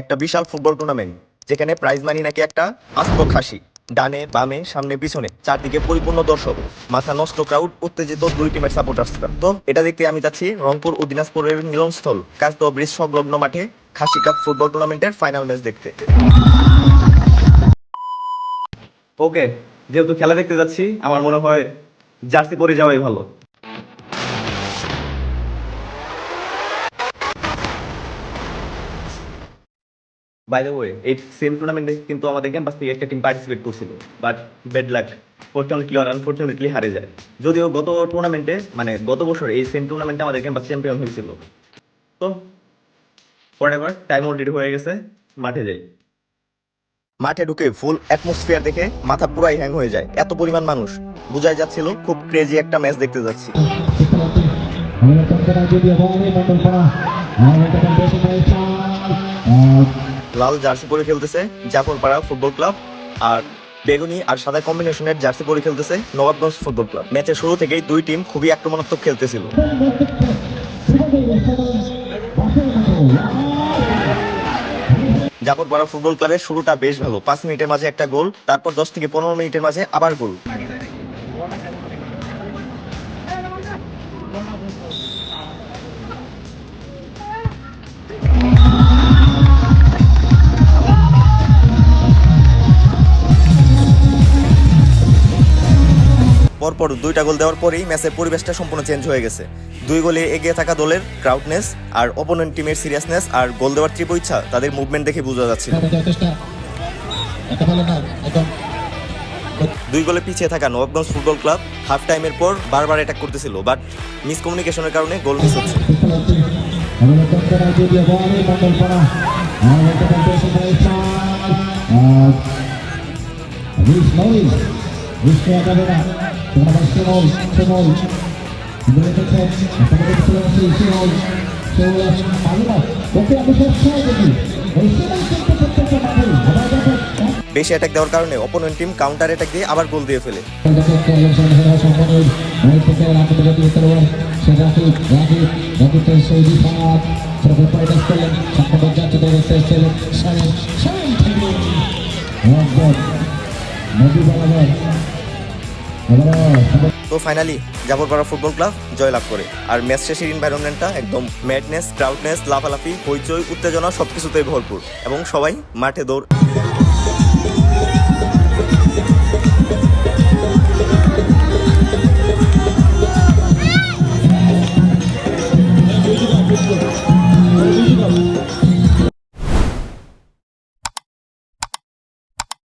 একটা বিশাল football tournament, যেখানে প্রাইজ মানি নাকি একটা আস্ত খাসি ডানে, বামে, সামনে, পিছনে, চারদিকে পরিপূর্ণ দর্শক। মাথা নষ্ট ক্রাউড উত্তেজিত দুই টিমের সাপোর্টার্সরা তো এটা দেখতে আমি যাচ্ছি রংপুর ও দিনাজপুরের মিলনস্থল কাজদ ব্রিজ সংলগ্ন মাঠে খাসি কাপ ফুটবল টুর্নামেন্টের ফাইনাল ম্যাচ দেখতে। ওকে, যেহেতু খেলা দেখতে যাচ্ছি, আমার মনে হয় জার্সি পরে যাওয়াই ভালো। বাই দ্য ওয়ে এই সেম টুর্নামেন্টে কিন্তু আমাদের ক্যাম্পাস থেকে একটা টিম পার্টিসিপেট করছিল বাট বেড লাক ফর্চুনেটলি আর আনফর্চুনেটলি হারে যায়। যদিও গত টুর্নামেন্টে মানে গত বছর এই সেম টুর্নামেন্টে আমাদের ক্যাম্পাস চ্যাম্পিয়ন হয়েছিল। তো ফরএভার টাইম অলরেডি হয়ে গেছে, মাঠে যাই। মাঠে ঢুকে ফুল অ্যাটমসফিয়ার দেখে মাথা পুরাই হ্যাং হয়ে যায়। এত পরিমাণ মানুষ। বোঝাই যাচ্ছিল, খুব ক্রেজি একটা ম্যাচ দেখতে যাচ্ছি। Menetapkan লাল জার্সি পরে খেলতেছে জাফরপাড়া ফুটবল ক্লাব, আর বেগুনি আর সাদা কম্বিনেশনের জার্সি পরে খেলতেছে নবাবগঞ্জ ফুটবল ক্লাব। ম্যাচের শুরু থেকেই দুই টিম খুবই আক্রমণাত্মক খেলতেছিল। জাফরপাড়া ফুটবল ক্লাবের শুরুটা বেশ ভালো। পাঁচ মিনিটের মাঝে একটা গোল, তারপর দশ থেকে পনেরো মিনিটের মাঝে আবার গোল। পরপর দুইটা গোল দেওয়ার পরেই ম্যাচের পরিবেশটা সম্পূর্ণ চেঞ্জ হয়ে গেছে। দুই গোলে এগিয়ে থাকা দলের ক্রাউডনেস আর অপোনেন্ট টিমের সিরিয়াসনেস আর গোল দেওয়ার তীব্র ইচ্ছা তাদের মুভমেন্ট দেখে বোঝা যাচ্ছিল দুই গোলে পিছিয়ে থাকা নবাবগঞ্জ ফুটবল ক্লাব হাফ টাইমের পর বারবার অ্যাটাক করতেছিল বাট মিসকমিউনিকেশনের কারণে গোল মিস হচ্ছে। বেশি অ্যাটাক দেওয়ার কারণে অপোনেন্ট টিম কাউন্টার অ্যাটাক দিয়ে আবার গোল দিয়ে ফেলে তো ফাইনালি জাফরপাড়া ফুটবল ক্লাব জয় লাভ করে। আর ম্যাচ শেষের এনভায়রনমেন্টটা একদম ম্যাডনেস ক্রাউডনেস লাফালাফি, হইচই, উত্তেজনা সবকিছুতেই ভরপুর। এবং সবাই মাঠে দৌড়